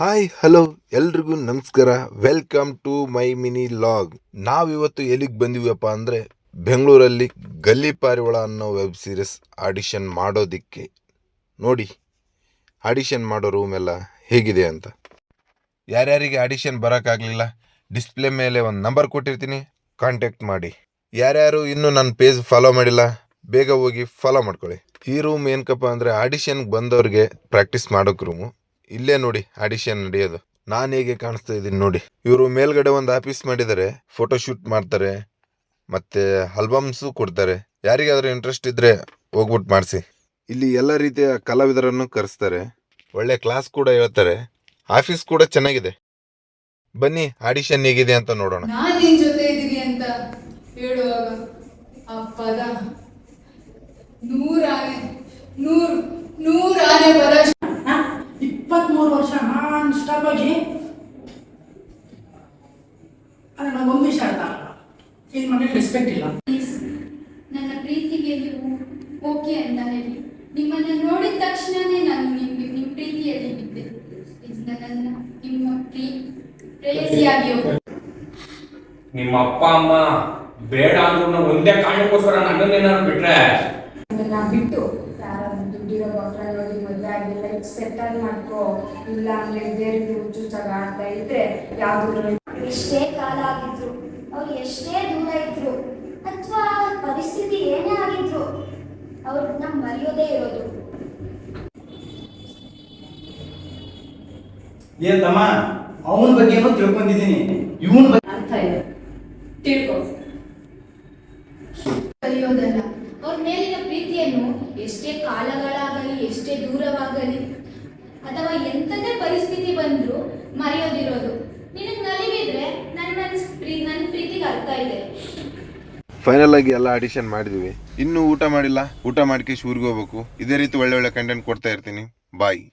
Hi, hello, ಎಲ್ರಿಗೂ ನಮಸ್ಕಾರ. Welcome to my mini log. ನಾವಿವತ್ತು ಎಲ್ಲಿಗೆ ಬಂದಿವಪ್ಪ ಅಂದರೆ ಬೆಂಗಳೂರಲ್ಲಿ ಗಲ್ಲಿ ಪಾರಿವಾಳ ಅನ್ನೋ ವೆಬ್ ಸೀರೀಸ್ ಆಡಿಷನ್ ಮಾಡೋದಿಕ್ಕೆ. ನೋಡಿ, ಆಡಿಷನ್ ಮಾಡೋ ರೂಮ್ ಎಲ್ಲ ಹೇಗಿದೆ ಅಂತ. ಯಾರ್ಯಾರಿಗೆ ಆಡಿಷನ್ ಬರೋಕ್ಕಾಗಲಿಲ್ಲ, ಡಿಸ್ಪ್ಲೇ ಮೇಲೆ ಒಂದು ನಂಬರ್ ಕೊಟ್ಟಿರ್ತೀನಿ, ಕಾಂಟ್ಯಾಕ್ಟ್ ಮಾಡಿ. ಯಾರ್ಯಾರು ಇನ್ನೂ ನನ್ನ ಪೇಜ್ ಫಾಲೋ ಮಾಡಿಲ್ಲ, ಬೇಗ ಹೋಗಿ ಫಾಲೋ ಮಾಡ್ಕೊಳ್ಳಿ. ಈ ರೂಮ್ ಏನಕ್ಕಪ್ಪ ಅಂದರೆ ಆಡಿಷನ್ಗೆ ಬಂದವ್ರಿಗೆ ಪ್ರಾಕ್ಟೀಸ್ ಮಾಡೋಕೆ ರೂಮು. ಇಲ್ಲೇ ನೋಡಿ ಆಡಿಷನ್ ನಡೆಯೋದು. ನಾನು ಹೇಗೆ ಕಾಣಿಸ್ತಾ ಇದ್ದೀನಿ ನೋಡಿ. ಇವರು ಮೇಲ್ಗಡೆ ಒಂದು ಆಫೀಸ್ ಮಾಡಿದ್ದಾರೆ ಫೋಟೋ ಶೂಟ್ ಮಾಡ್ತಾರೆ, ಮತ್ತೆ ಆಲ್ಬಮ್ಸು ಕೊಡ್ತಾರೆ. ಯಾರಿಗಾದ್ರೂ ಇಂಟ್ರೆಸ್ಟ್ ಇದ್ರೆ ಹೋಗ್ಬಿಟ್ಟು ಮಾಡಿಸಿ. ಇಲ್ಲಿ ಎಲ್ಲ ರೀತಿಯ ಕಲಾವಿದರನ್ನು ಕರೆಸ್ತಾರೆ. ಒಳ್ಳೆ ಕ್ಲಾಸ್ ಕೂಡ ಹೇಳ್ತಾರೆ. ಆಫೀಸ್ ಕೂಡ ಚೆನ್ನಾಗಿದೆ. ಬನ್ನಿ ಆಡಿಷನ್ ಹೇಗಿದೆ ಅಂತ ನೋಡೋಣ. ಹೇಳುವಾಗ ಆ ಪದ ನೂರ್ ಇಪ್ಪತ್ಮೂರು ವರ್ಷ ಸ್ಟಾಪ್ ಆಗಿ ಅದೇ ನಂಗೆ ಒಂದು ವಿಷಯ ಅರ್ಥ ಆಗಲ್ಲ. ಮನೇಲಿ ರೆಸ್ಪೆಕ್ಟ್ ಇಲ್ಲ. ಪ್ಲೀಸ್ ನನ್ನ ಪ್ರೀತಿಗೆ ನೀವು ಓಕೆ ಅಂತ ಹೇಳಿ. ನಿಮ್ಮನ್ನ ನೋಡಿದ ತಕ್ಷಣನೇ ನಾನು ನಿಮ್ಗೆ ನಿಮ್ಮ ಪ್ರೀತಿಯಲ್ಲಿ ಬಿದ್ದೆ ನನ್ನನ್ನ ನಿಮ್ಮ ಪ್ರೀ ಪ್ರೇಯಸಿಯಾಗಿ ಹೋಗಿ. ನಿಮ್ಮ ಅಪ್ಪ ಅಮ್ಮ ಬೇಡ ಅಂದ್ರೂ ಒಂದೇ ಕಾರಣಕ್ಕೋಸ್ಕರ ನನ್ನನ್ನೇನಾದ್ರು ಬಿಟ್ರೆ? ಬಿಟ್ಟು ನೋಡಿ ಸೆಟ್ ಆಗಿ ಲೈಫ್ ಸೆಟಲ್ ಮಾಡ್ಕೋ. ಇಲ್ಲ ಅಂದ್ರೆ ಬೇರೆ ಹುಚ್ಚುಚ್ಚಾಗ ಆಡ್ತಾ ಇದ್ರೆ ಯಾವ್ದು ಎಷ್ಟೇ ಕಾಲ ಆಗಿದ್ರು ಅವ್ರು ಎಷ್ಟೇ ದೂರ ಇದ್ರು ಅಥವಾ ಪರಿಸ್ಥಿತಿ ಏನೇ ಆಗಿದ್ರು ಅವ್ರನ್ನ ಮರೆಯೋದೇ ಇರೋದು. ಏನ್ ತಮ್ಮ ಅವನ ಬಗ್ಗೆನೂ ತಿಳ್ಕೊಂಡಿದ್ದೀನಿ. ಇವನ್ ಬಗ್ಗೆ ಅಂತ ಇದೆ ತಿಳ್ಕೊ. ಕಲಿಯೋದಲ್ಲ ಅವ್ರ ಮೇಲಿನ ಪ್ರೀತಿಯನ್ನು ಎಷ್ಟೇ ಕಾಲಗಳಾಗಲಿ ಎಂಥದೇ ಪರಿಸ್ಥಿತಿ ಬಂದರೂ ಮರೆಯೋದಿರೋದು. ನಿನಗೆ ನಲಿವಿದ್ರೆ ನನ್ನ ನನ್ನ ಪ್ರೀತಿಗೆ ಅರ್ಥ ಇದೆ. ಫೈನಲ್ ಆಗಿ ಎಲ್ಲ ಆಡಿಷನ್ ಮಾಡಿದ್ವಿ. ಇನ್ನೂ ಊಟ ಮಾಡಿಲ್ಲ? ಊಟ ಮಾಡ್ಕೆ ಊರಿಗೆ ಹೋಗ್ಬೇಕು. ಇದೇ ರೀತಿ ಒಳ್ಳೆ ಒಳ್ಳೆ ಕಂಟೆಂಟ್ ಕೊಡ್ತಾ ಇರ್ತೀನಿ. ಬಾಯ್